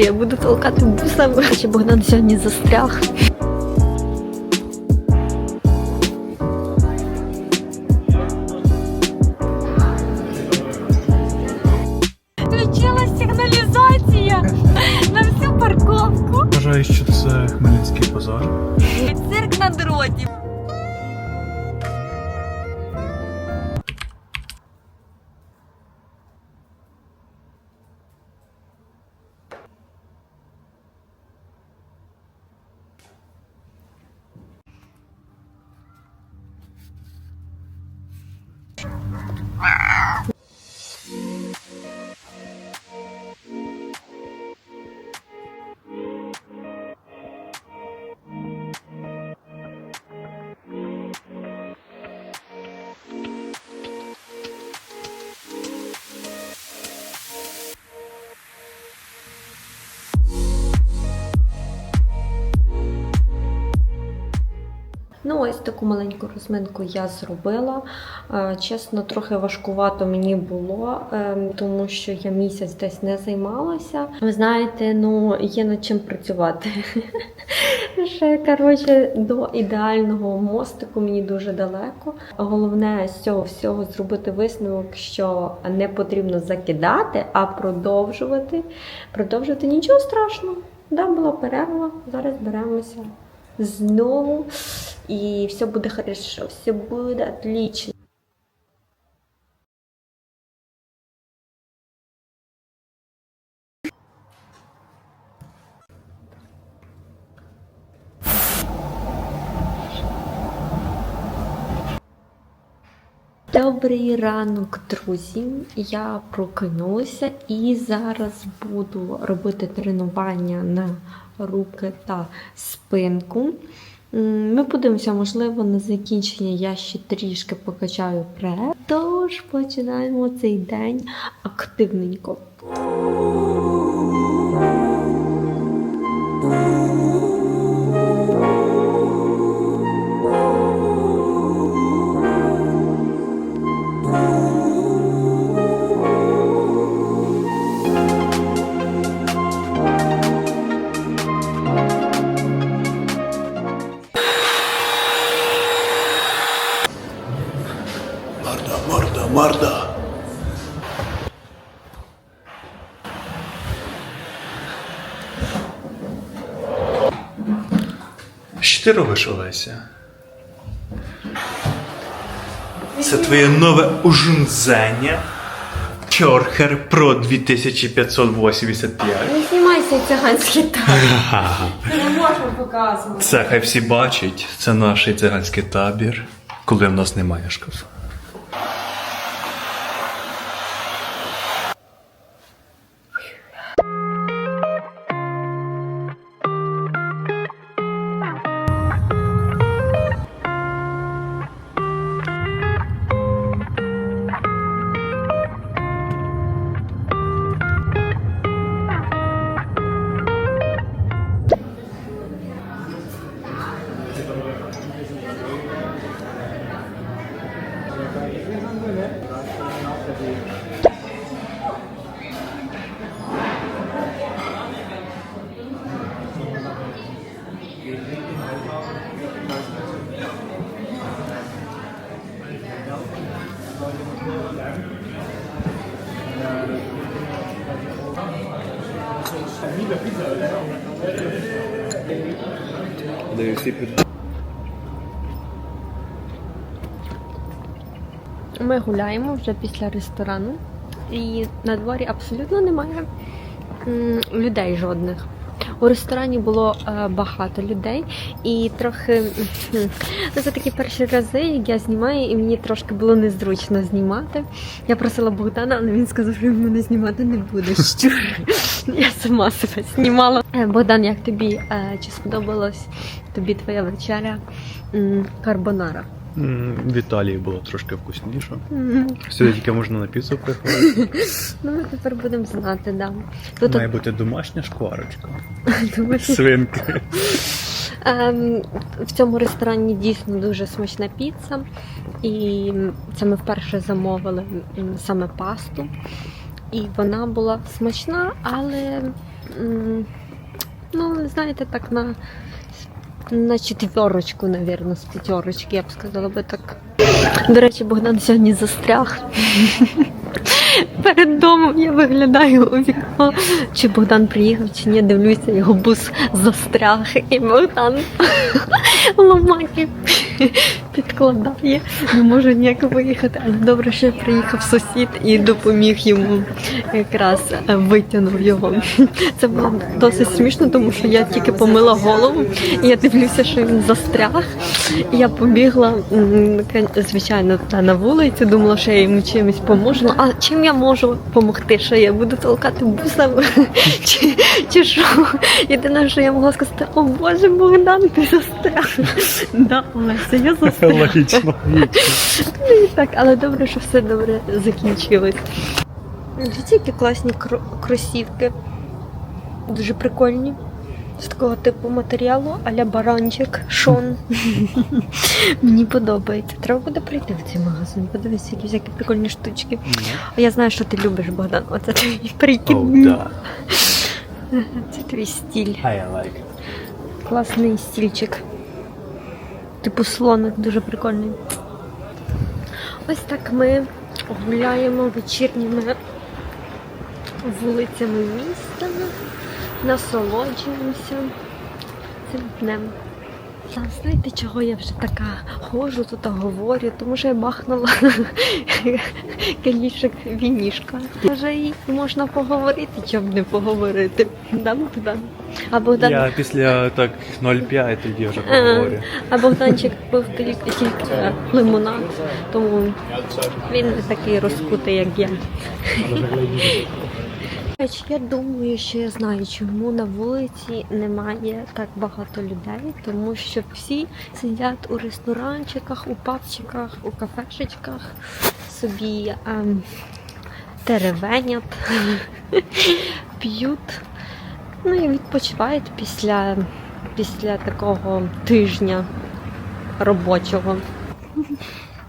Я буду толкати бусами. Ще Богдан сьогодні застряг. Ну, ось таку маленьку розминку я зробила. Е, Чесно, трохи важкувато мені було, е, тому що я місяць десь не займалася. Ви знаєте, ну є над чим працювати. Ще коротше, до ідеального мостику мені дуже далеко. Головне з цього всього зробити висновок, що не потрібно закидати, а продовжувати. Продовжувати нічого страшного. Да, була перерва. Зараз беремося знову. І все буде хорошо, все буде отлично. Добрий ранок, друзі. Я прокинулася і зараз буду робити тренування на руки та спинку. Ми подивимося, можливо, на закінчення я ще трішки покачаю прес. Тож починаємо цей день активненько. Марда, марда. Що ти робиш, Олеся? Це твоє нове ужунзання Чорхер Pro 2585. Не знімайся циганський так. Не можна показувати. Це хай всі бачать. Це наш циганський табір, коли в нас немає шкафу. Ми гуляємо вже після ресторану, і на дворі абсолютно немає людей жодних. У ресторані було е, багато людей, і трохи ну, це такі перші рази, як я знімаю, і мені трошки було незручно знімати. Я просила Богдана, але він сказав, що він мене знімати не буде. Що? Я сама себе знімала. Е, Богдан, як тобі? Е, чи сподобалась тобі твоя вечеря карбонара? В Італії було трошки вкусніше. Сюди тільки можна на піцу приходити. Ну, ми тепер будемо знати, да. Тут Має бути домашня шкварочка. Свинки. ем, в цьому ресторані дійсно дуже смачна піца, і це ми вперше замовили саме пасту. І вона була смачна, але ну, знаєте, так на, на четверочку, навірно, з п'ятерочки, я б сказала би так. До речі, Богдан сьогодні застряг. Перед домом я виглядаю у вікно. Чи Богдан приїхав, чи ні, дивлюся, його бус застряг, і Богдан ломаки підкладає. Не може ніяк виїхати. Але добре, що приїхав сусід і допоміг йому якраз е, витягнув його. Це було досить смішно, тому що я тільки помила голову, і я дивлюся, що він застряг. І я побігла, звичайно, та на вулицю, думала, що я йому чимось поможу. А чим я можу допомогти? Що я буду толкати бусом? Чи, чи що? Єдине, що я могла сказати, о Боже, Богдан, ти застряг. Да, Олеся, я застряг. Логічно. Ну так, але добре, що все добре закінчилось. Дивіться, які класні кросівки. Дуже прикольні. З такого типу матеріалу, аля баранчик, шон. Мені подобається. Треба буде прийти в цей магазин, подивитися, які всякі прикольні штучки. А я знаю, що ти любиш, Богдан. Оце твій прикид. Це твій стіль. Класний стільчик. Типу слоник, дуже прикольний. Ось так ми гуляємо вечірніми вулицями міста, насолоджуємося цим днем. Знаєте, чого я вже така ходжу тут говорю, тому що я бахнула калішок вінішка. Може і можна поговорити, чим не поговорити. Да, Богдан? А Богдан Я після так 0,5 тоді вже поговорю. А Богданчик пив тільки тільки лимонад, тому він не такий розкутий, як я. Я думаю, що я знаю, чому на вулиці немає так багато людей, тому що всі сидять у ресторанчиках, у пабчиках, у кафешечках, собі ем, теревенять, п'ють, ну і відпочивають після, після такого тижня робочого.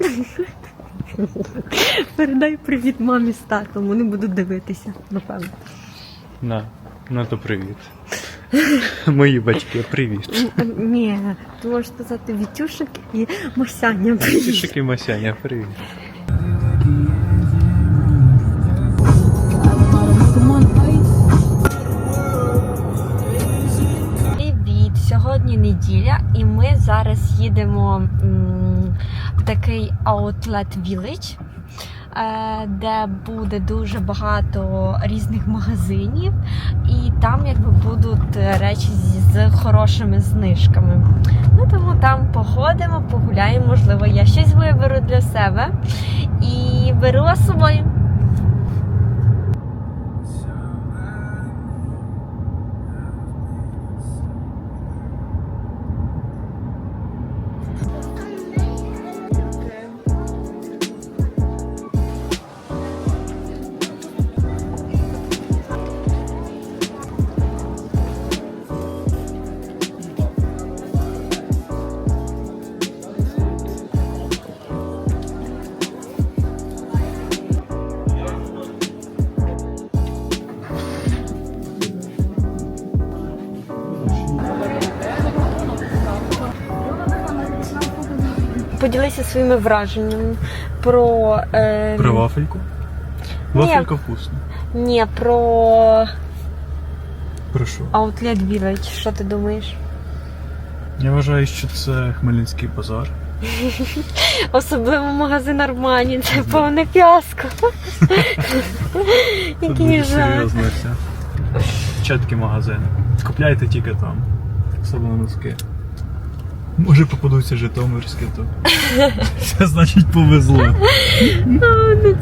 Передай привіт мамі з татом, вони будуть дивитися, напевно. На, на то привіт. Мої батьки, привіт. Ні, ти можеш сказати Вітюшик і Масяня привіт. і Масяня. Привіт! Сьогодні неділя, і ми зараз їдемо в такий Outlet Village, е, де буде дуже багато різних магазинів, і там якби будуть речі з, хорошими знижками. Ну тому там походимо, погуляємо, можливо, я щось виберу для себе і беру з собою. Поділися своїми враженнями про. Е... Про вафельку? Вафелька вкусна. Ні, про Про що? Outlet Village. Що ти думаєш? Я вважаю, що це Хмельницький базар. Особливо магазин Армані, це повне фіаско. Це Який дуже жах. серйозно все. Чіткі магазини. Купляйте тільки там. Особливо носки. Може попадуться житомирські, то це значить повезло. Ну,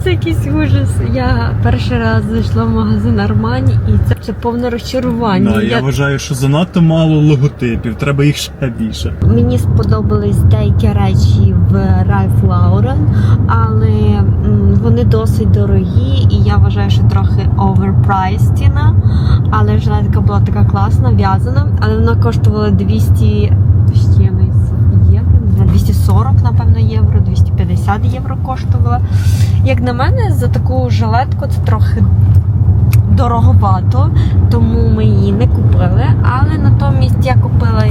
це якийсь ужас. Я перший раз зайшла в магазин Армані і це, це повне розчарування. Да, я вважаю, що занадто мало логотипів, треба їх ще більше. Мені сподобались деякі речі в Ralph Lauren, але вони досить дорогі, і я вважаю, що трохи overpriced. Але жилетка була така класна, в'язана, але вона коштувала 200 з чимось євро, не знаю, 240, напевно, євро, 250. євро коштувала. Як на мене, за таку жилетку це трохи дороговато, тому ми її не купили. Але натомість я купила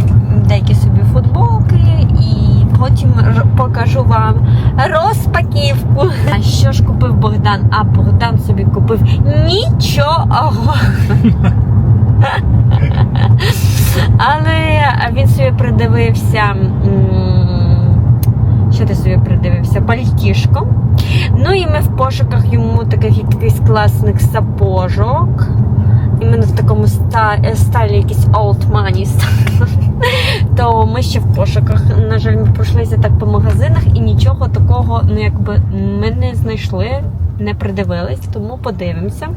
деякі собі футболки і потім покажу вам розпаківку. А що ж купив Богдан? А Богдан собі купив нічого. Але він собі придивився. Ти собі придивився? Пальтішко. Ну і ми в пошуках йому таких якихось класних сапожок. Іменно в такому сталі е, якийсь old money. То ми ще в пошуках. На жаль, ми пройшлися так по магазинах і нічого такого, ну якби ми не знайшли, не придивились, тому подивимося.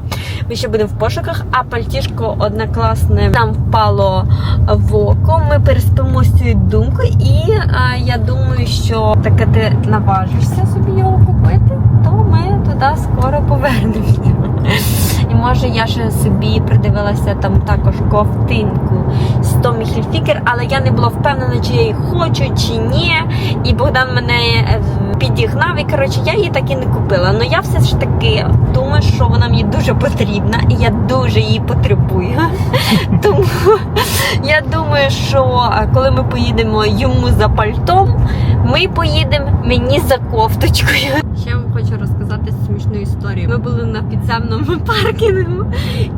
Ми ще будемо в пошуках, а пальтішко одне класне нам впало в око. Ми переспимо з цією думкою, і а, я думаю, що таке ти наважишся собі його купити, то ми туди скоро повернемося. І може я ще собі придивилася там також ковтинку з Томі Хільфікер, але я не була впевнена, чи я її хочу, чи ні. І Богдан мене е, підігнав, і коротше я її так і не купила. Ну я все ж таки думаю, що вона мені дуже потрібна, і я дуже її потребую. Тому я думаю, що коли ми поїдемо йому за пальтом, ми поїдемо мені за кофточкою. Ще вам хочу розказати смішну історію. Ми були на підземному паркінгу,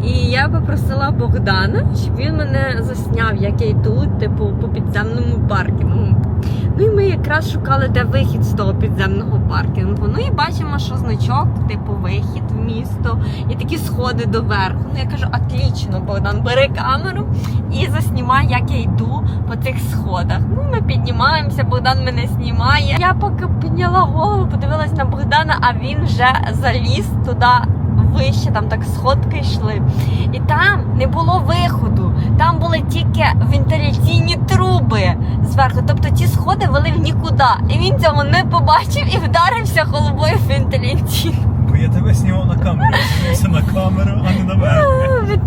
і я попросила Богдана, щоб він мене засняв, як я йду, типу, по підземному паркінгу. Ну і ми якраз шукали, де вихід з того підземного паркінгу. Ну і бачимо, що значок, типу, вихід в місто, і такі сходи доверху. Ну я кажу, отлично, Богдан, бери камеру і заснімай, як я йду по цих сходах. Ну, ми піднімаємося, Богдан мене знімає. Я поки підняла голову, подивилась на Богдана, а він вже заліз туди. Вище там так сходки йшли, і там не було виходу. Там були тільки вентиляційні труби зверху. Тобто ті сходи вели в нікуди. І він цього не побачив і вдарився головою в вентиляційну. Бо я тебе знімав на камеру, дивився на камеру, а не на мене.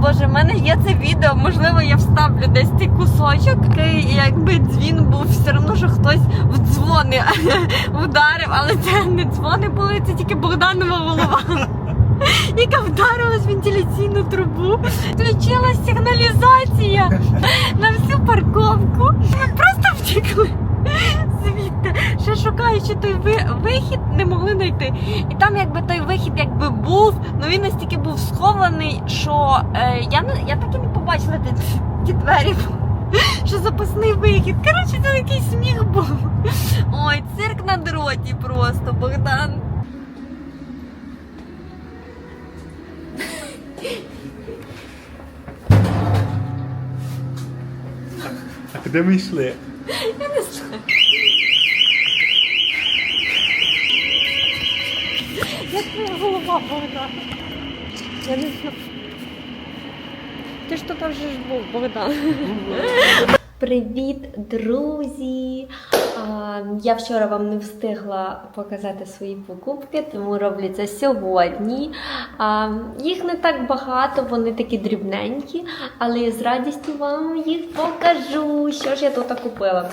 Боже, в мене є це відео. Можливо, я вставлю десь цей кусочок. Такий, якби дзвін був, все одно, що хтось в дзвони вдарив, але це не дзвони були, це тільки Богданова голова. Яка вдарилась в вентиляційну трубу, включилась сигналізація на всю парковку. Ми просто втекли звідти. Ще шукаючи той вихід, не могли знайти. І там, якби той вихід якби був, ну він настільки схований, що е, я не я так і не побачила ті, ті двері. Що запасний вихід. Коротше, це якийсь сміх був. Ой, цирк на дроті просто, Богдан. А куди ми йшли? Я не знаю. Як твоя голова, Богдан? Я. Ти ж тут вже ж був, Богдан. Привіт, друзі! Я вчора вам не встигла показати свої покупки, тому роблю це сьогодні. Їх не так багато, вони такі дрібненькі, але я з радістю вам їх покажу. Що ж я тут купила?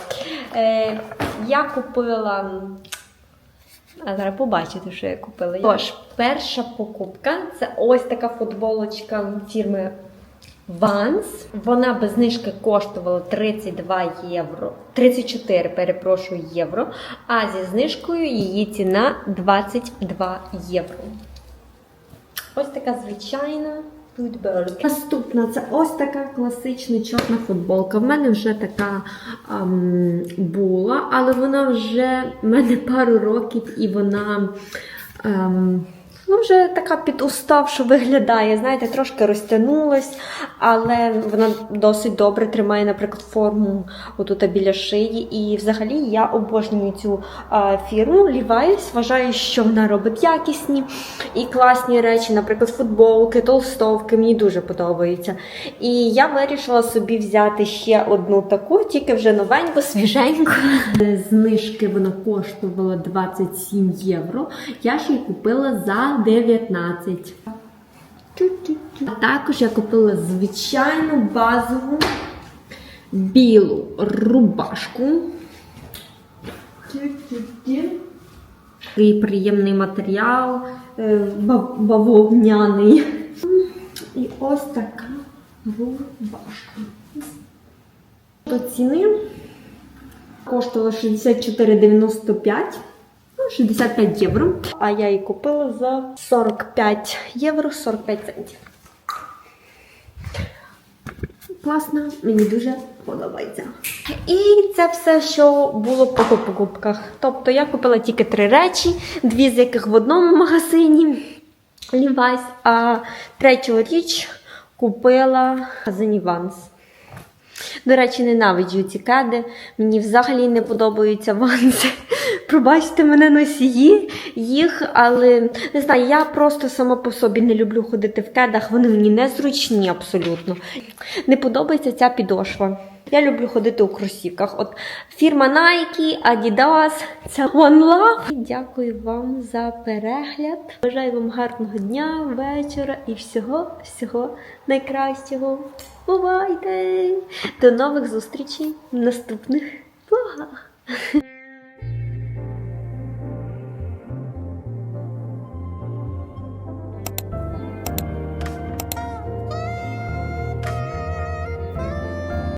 Е, Я купила. А зараз побачите, що я купила. Тож, перша покупка це ось така футболочка фірми Vans. Вона без знижки коштувала 32 євро, 34, перепрошую, євро. А зі знижкою її ціна 22 євро. Ось така звичайна футболка. Наступна це ось така класична чорна футболка. В мене вже така ам, була, але вона вже в мене пару років і вона. Ам, Ну, вже така підуставша виглядає, знаєте, трошки розтягнулась, але вона досить добре тримає, наприклад, форму отут біля шиї. І взагалі я обожнюю цю фірму Levi's. Вважаю, що вона робить якісні і класні речі, наприклад, футболки, толстовки. Мені дуже подобається. І я вирішила собі взяти ще одну таку, тільки вже новеньку, свіженьку. Знижки вона коштувала 27 євро. Я ж її купила за 19. А також я купила звичайну базову білу рубашку. Такий приємний матеріал, е, бавовняний. І ось така рубашка. До ціни коштувала 64,95. Ну, 65 євро. А я її купила за 45 євро 45 центів. Класно, мені дуже подобається. І це все, що було по покупках. Тобто я купила тільки три речі, дві з яких в одному магазині Levi's, а третю річ купила магазині Vans. До речі, ненавиджу ці кеди. Мені взагалі не подобаються ванси. Пробачте мене носії їх, але не знаю, я просто сама по собі не люблю ходити в кедах, вони мені незручні абсолютно. Не подобається ця підошва. Я люблю ходити у кросівках. От фірма Nike, Adidas, це One Love. Дякую вам за перегляд. Бажаю вам гарного дня, вечора і всього, всього найкращого. Бувайте! До нових зустрічей в наступних влогах.